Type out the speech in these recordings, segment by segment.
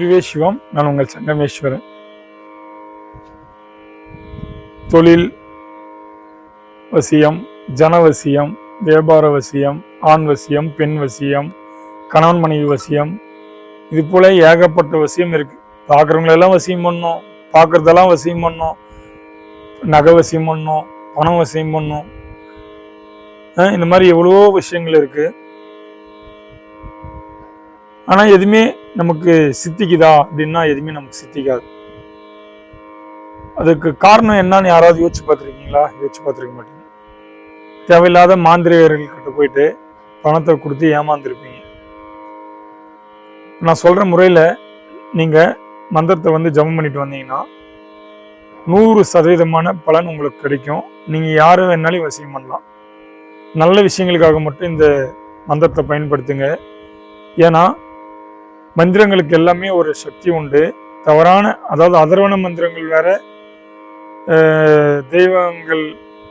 குருவே சிவம் நான் உங்கள் சங்கமேஸ்வரன். தொழில் வசியம் ஜனவசியம் வியாபார வசியம் ஆண் வசியம் பெண் வசியம் கணவன் மனைவி வசியம். இது போல ஏகப்பட்ட வசியம் இருக்கு. பார்க்குறவங்களெல்லாம் வசியம் பண்ணோம். பார்க்குறதெல்லாம் வசியம் பண்ணோம். நகை வசியம் பண்ணோம். பணம் வசியம் பண்ணோம். இந்த மாதிரி எவ்வளவோ விஷயங்கள் இருக்கு. ஆனால் எதுவுமே நமக்கு சித்திக்குதா அப்படின்னா எதுவுமே நமக்கு சித்திக்காது. அதுக்கு காரணம் என்னன்னு யாராவது யோசிச்சு பார்த்துருக்கீங்களா? யோசிச்சு பார்த்துருக்க மாட்டீங்க. தேவையில்லாத மாந்திரிகர்கள் கிட்ட போயிட்டு பணத்தை கொடுத்து ஏமாந்துருப்பீங்க. நான் சொல்கிற முறையில் நீங்கள் மந்திரத்தை வந்து ஜபம் பண்ணிட்டு வந்தீங்கன்னா நூறு சதவீதமான பலன் உங்களுக்கு கிடைக்கும். நீங்கள் யார் வேணாலும் வசியம் பண்ணலாம். நல்ல விஷயங்களுக்காக மட்டும் இந்த மந்திரத்தை பயன்படுத்துங்க. ஏன்னா மந்திரங்களுக்கு எல்லாமே ஒரு சக்தி உண்டு. தவறான அதாவது அதர்வன மந்திரங்கள் வேற தெய்வங்கள்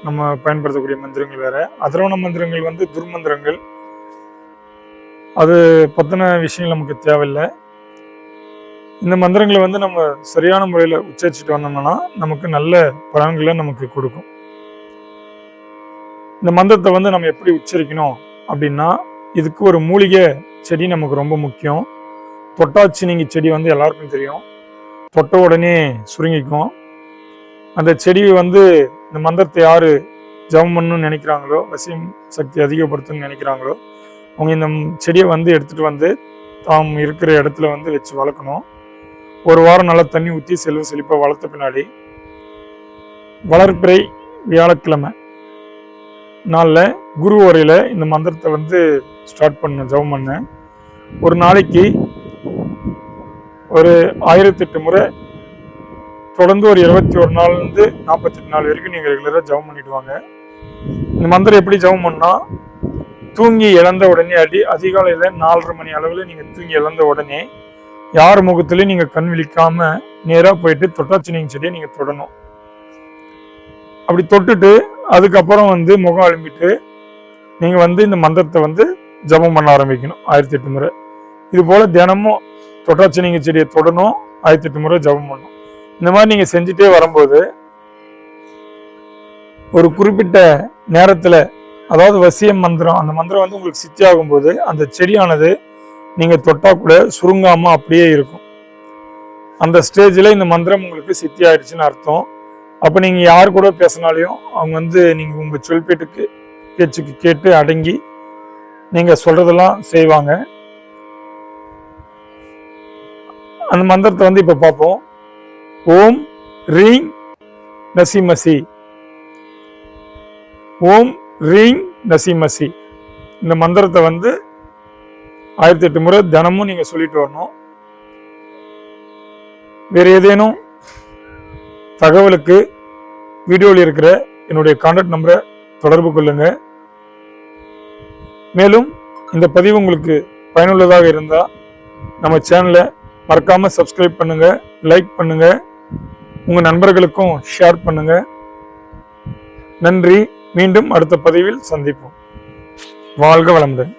நம்ம பயன்படுத்தக்கூடிய மந்திரங்கள் வேற. அதர்வன மந்திரங்கள் வந்து துர்மந்திரங்கள். அது பத்தின விஷயங்கள் நமக்கு தேவையில்லை. இந்த மந்திரங்களை வந்து நம்ம சரியான முறையில் உச்சரிச்சுட்டு வந்தோம்னா நமக்கு நல்ல பலன்களை நமக்கு கொடுக்கும். இந்த மந்திரத்தை வந்து நம்ம எப்படி உச்சரிக்கணும் அப்படின்னா இதுக்கு ஒரு மூலிகை செடி நமக்கு ரொம்ப முக்கியம். தொட்டாச்சினிங்கி செடி வந்து எல்லாருக்கும் தெரியும். தொட்ட உடனே சுருங்கிக்கும். அந்த செடி வந்து இந்த மந்திரத்தை யார் ஜெபம் பண்ணணும்னு நினைக்கிறாங்களோ வசியம் சக்தி அதிகப்படுத்தணும்னு நினைக்கிறாங்களோ அவங்க இந்த செடியை வந்து எடுத்துகிட்டு வந்து தாம் இருக்கிற இடத்துல வந்து வச்சு வளர்க்கணும். ஒரு வாரம் நல்லா தண்ணி ஊற்றி செல்வ செழிப்பாக வளர்த்த பின்னாடி வளர்ப்பிறை வியாழக்கிழமை நாளில் குரு உரையில் இந்த மந்திரத்தை வந்து ஸ்டார்ட் பண்ண ஜெபம் பண்ணேன் ஒரு நாளைக்கு ஒரு ஆயிரத்தெட்டு முறை தொடர்ந்து ஒரு இருபத்தி ஒரு நாள்லேருந்து நாற்பத்தெட்டு நாள் வரைக்கும் நீங்கள் ரெகுலராக ஜெபம் பண்ணிவிடுவாங்க இந்த மந்திரம் எப்படி ஜெபம் பண்ணால் தூங்கி இழந்த உடனே அடி அதிகாலையில் நாலரை மணி அளவில் நீங்கள் தூங்கி இழந்த உடனே யார் முகத்துலையும் நீங்கள் கண் விழிக்காமல் நேராக போயிட்டு தொட்டாச்சினிங் செடியை நீங்கள் தொடணும். அப்படி தொட்டுட்டு அதுக்கப்புறம் வந்து முகம் அழும்பிட்டு நீங்கள் வந்து இந்த மந்திரத்தை வந்து ஜபம் பண்ண ஆரம்பிக்கணும். ஆயிரத்தி எட்டு முறை. இது போல் தினமும் தொட்டாச்சினிங்க செடியை தொடணும் ஆயிரத்தி எட்டு முறை ஜெபம் பண்ணணும். இந்த மாதிரி நீங்கள் செஞ்சுட்டே வரும்போது ஒரு குறிப்பிட்ட நேரத்தில் அதாவது வசியம் மந்திரம் அந்த மந்திரம் வந்து உங்களுக்கு சித்தி ஆகும்போது அந்த செடியானது நீங்கள் தொட்டால் கூட சுருங்காமல் அப்படியே இருக்கும். அந்த ஸ்டேஜில் இந்த மந்திரம் உங்களுக்கு சித்தி ஆயிடுச்சுன்னு அர்த்தம். அப்போ நீங்கள் யார் கூட பேசினாலையும் அவங்க வந்து நீங்கள் உங்கள் சொல்பேட்டுக்கு பேச்சுக்கு கேட்டு அடங்கி நீங்கள் சொல்கிறதெல்லாம் செய்வாங்க. அந்த மந்திரத்தை வந்து இப்போ பார்ப்போம். ஓம் ரீங் நசிமசி. ஓம் ரீங் நசிமசி. இந்த மந்திரத்தை வந்து ஆயிரத்தி எட்டு முறை தினமும் நீங்க சொல்லிட்டு வரணும். வேற ஏதேனும் தகவலுக்கு வீடியோவில் இருக்கிற என்னுடைய கான்டாக்ட் நம்பரை தொடர்பு கொள்ளுங்க. மேலும் இந்த பதிவு உங்களுக்கு பயனுள்ளதாக இருந்தால் நம்ம சேனலை மறக்காமல் சப்ஸ்கிரைப் பண்ணுங்கள் லைக் பண்ணுங்கள் உங்கள் நண்பர்களுக்கும் ஷேர் பண்ணுங்கள் நன்றி மீண்டும் அடுத்த பதிவில் சந்திப்போம். வாழ்க வளமுடன்.